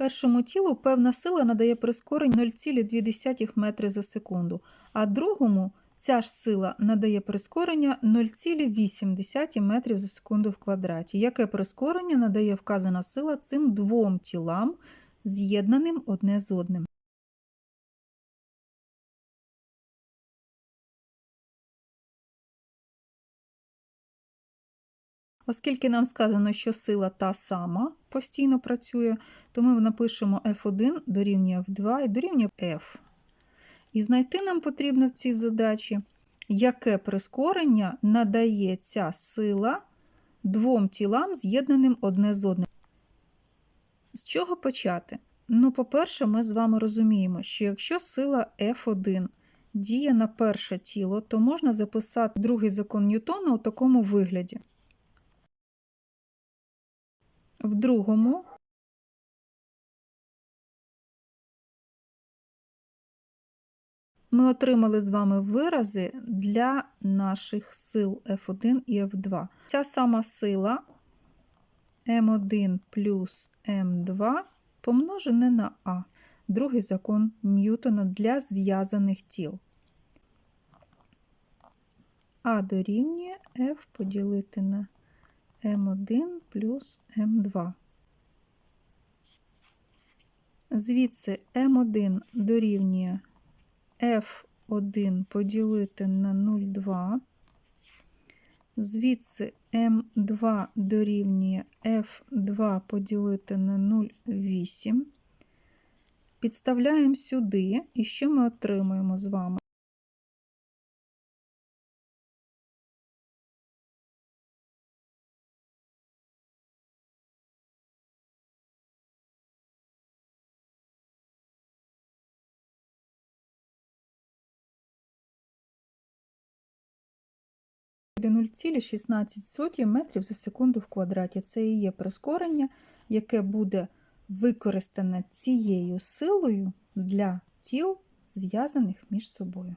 Першому тілу певна сила надає прискорення 0,2 метри за секунду, а другому ця ж сила надає прискорення 0,8 метрів за секунду в квадраті. Яке прискорення надає вказана сила цим двом тілам, з'єднаним одне з одним? Оскільки нам сказано, що сила та сама постійно працює, то ми напишемо F1 дорівнює F2 і дорівнює F. І знайти нам потрібно в цій задачі, яке прискорення надає ця сила двом тілам, з'єднаним одне з одним. З чого почати? Ну, по-перше, ми з вами розуміємо, що якщо сила F1 діє на перше тіло, то можна записати другий закон Ньютона у такому вигляді. В другому ми отримали з вами вирази для наших сил F1 і F2. Ця сама сила М1 плюс М2 помножене на А. Другий закон Ньютона для зв'язаних тіл. А дорівнює F поділити на М1 плюс М2. Звідси М1 дорівнює F1 поділити на 0,2. Звідси М2 дорівнює F2 поділити на 0,8. Підставляємо сюди, і що ми отримуємо з вами? 0,16 метрів за секунду в квадраті. Це і є прискорення, яке буде використане цією силою для тіл, зв'язаних між собою.